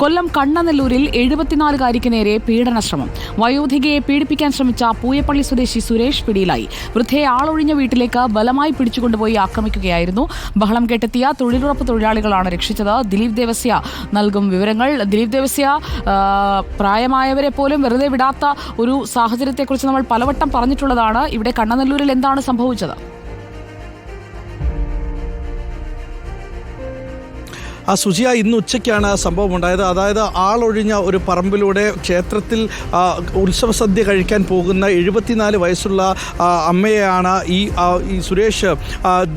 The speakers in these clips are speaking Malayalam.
കൊല്ലം കണ്ണനല്ലൂരിൽ എഴുപത്തിനാലുകാരിക്ക് നേരെ പീഡനശ്രമം. വയോധികയെ പീഡിപ്പിക്കാൻ ശ്രമിച്ച പൂയപ്പള്ളി സ്വദേശി സുരേഷ് പിടിയിലായി. വൃദ്ധയെ ആളൊഴിഞ്ഞ വീട്ടിലേക്ക് ബലമായി പിടിച്ചുകൊണ്ടുപോയി ആക്രമിക്കുകയായിരുന്നു. ബഹളം കെട്ടെത്തിയ തൊഴിലുറപ്പ് തൊഴിലാളികളാണ് രക്ഷിച്ചത്. ദിലീപ് ദേവസ്യ നൽകും വിവരങ്ങൾ. ദിലീപ് ദേവസ്യ പ്രായമായവരെ പോലും വെറുതെ വിടാത്ത ഒരു സാഹചര്യത്തെക്കുറിച്ച് നമ്മൾ പലവട്ടം പറഞ്ഞിട്ടുള്ളതാണ്. ഇവിടെ കണ്ണനല്ലൂരിൽ എന്താണ് സംഭവിച്ചത്? ആ സുജിയ ഇന്ന് ഉച്ചയ്ക്കാണ് സംഭവം ഉണ്ടായത്. അതായത് ആളൊഴിഞ്ഞ ഒരു പറമ്പിലൂടെ ക്ഷേത്രത്തിൽ ആ, ഉത്സവ സദ്യ കഴിക്കാൻ പോകുന്ന എഴുപത്തിനാല് വയസ്സുള്ള അമ്മയെയാണ് ഈ ഈ സുരേഷ്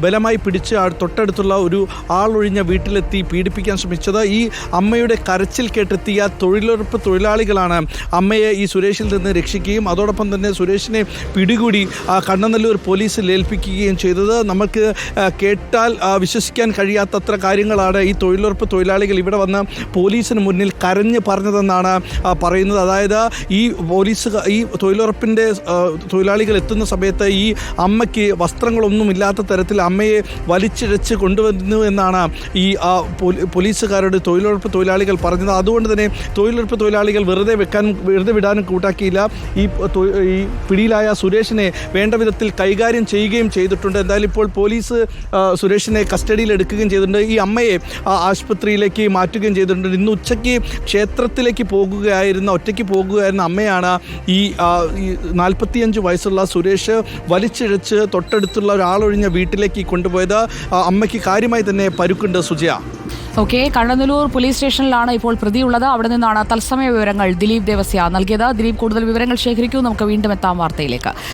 ബലമായി പിടിച്ച് ആ തൊട്ടടുത്തുള്ള ഒരു ആളൊഴിഞ്ഞ വീട്ടിലെത്തി പീഡിപ്പിക്കാൻ ശ്രമിച്ചത്. ഈ അമ്മയുടെ കരച്ചിൽ കേട്ടെത്തിയ തൊഴിലുറപ്പ് തൊഴിലാളികളാണ് അമ്മയെ ഈ സുരേഷിൽ നിന്ന് രക്ഷിക്കുകയും അതോടൊപ്പം തന്നെ സുരേഷിനെ പിടികൂടി ആ, കണ്ണനല്ലൂർ പോലീസിൽ ഏൽപ്പിക്കുകയും ചെയ്തത്. നമുക്ക് കേട്ടാൽ വിശ്വസിക്കാൻ കഴിയാത്തത്ര കാര്യങ്ങളാണ് ഈ തൊഴിലുറപ്പ് തൊഴിലാളികൾ ഇവിടെ വന്ന് പോലീസിന് മുന്നിൽ കരഞ്ഞ് പറഞ്ഞതെന്നാണ് പറയുന്നത്. അതായത് ഈ പോലീസ് ഈ തൊഴിലുറപ്പിന്റെ തൊഴിലാളികൾ എത്തുന്ന സമയത്ത് ഈ അമ്മയ്ക്ക് വസ്ത്രങ്ങളൊന്നും ഇല്ലാത്ത തരത്തിൽ അമ്മയെ വലിച്ചിഴച്ച് കൊണ്ടുവന്നു എന്നാണ് ഈ പോലീസുകാരുടെ പോലീ- പോലീസുകാരോട് തൊഴിലുറപ്പ് തൊഴിലാളികൾ പറഞ്ഞത്. അതുകൊണ്ട് തന്നെ തൊഴിലുറപ്പ് തൊഴിലാളികൾ വെറുതെ വെക്കാൻ വെറുതെ വിടാനും കൂട്ടാക്കിയില്ല. ഈ ഈ പിടിയിലായ സുരേഷിനെ വേണ്ട വിധത്തിൽ കൈകാര്യം ചെയ്യുകയും ചെയ്തിട്ടുണ്ട്. എന്തായാലും ഇപ്പോൾ പോലീസ് സുരേഷിനെ കസ്റ്റഡിയിൽ എടുക്കുകയും ചെയ്തിട്ടുണ്ട്. ഈ അമ്മയെ ആശുപത്രിയിലേക്ക് മാറ്റുകയും ചെയ്തിട്ടുണ്ട്. ഇന്ന് ഉച്ചയ്ക്ക് ക്ഷേത്രത്തിലേക്ക് പോകുകയായിരുന്ന ഒറ്റയ്ക്ക് പോകുകയായിരുന്ന അമ്മയാണ് ഈ നാൽപ്പത്തിയഞ്ച് വയസ്സുള്ള സുരേഷ് വലിച്ചിഴച്ച് തൊട്ടടുത്തുള്ള ഒരാളൊഴിഞ്ഞ വീട്ടിലേക്ക് കൊണ്ടുപോയത്. അമ്മയ്ക്ക് കാര്യമായി തന്നെ പരുക്കുണ്ട് സുജയ. ഓക്കെ കണ്ണനല്ലൂർ പോലീസ് സ്റ്റേഷനിലാണ് ഇപ്പോൾ പ്രതിയുള്ളത്. അവിടെ നിന്നാണ് തത്സമയ വിവരങ്ങൾ ദിലീപ് ദേവസ്യ നൽകിയത്. ദിലീപ് കൂടുതൽ വിവരങ്ങൾ ശേഖരിക്കൂ. നമുക്ക് വീണ്ടും എത്താം വാർത്തയിലേക്ക്.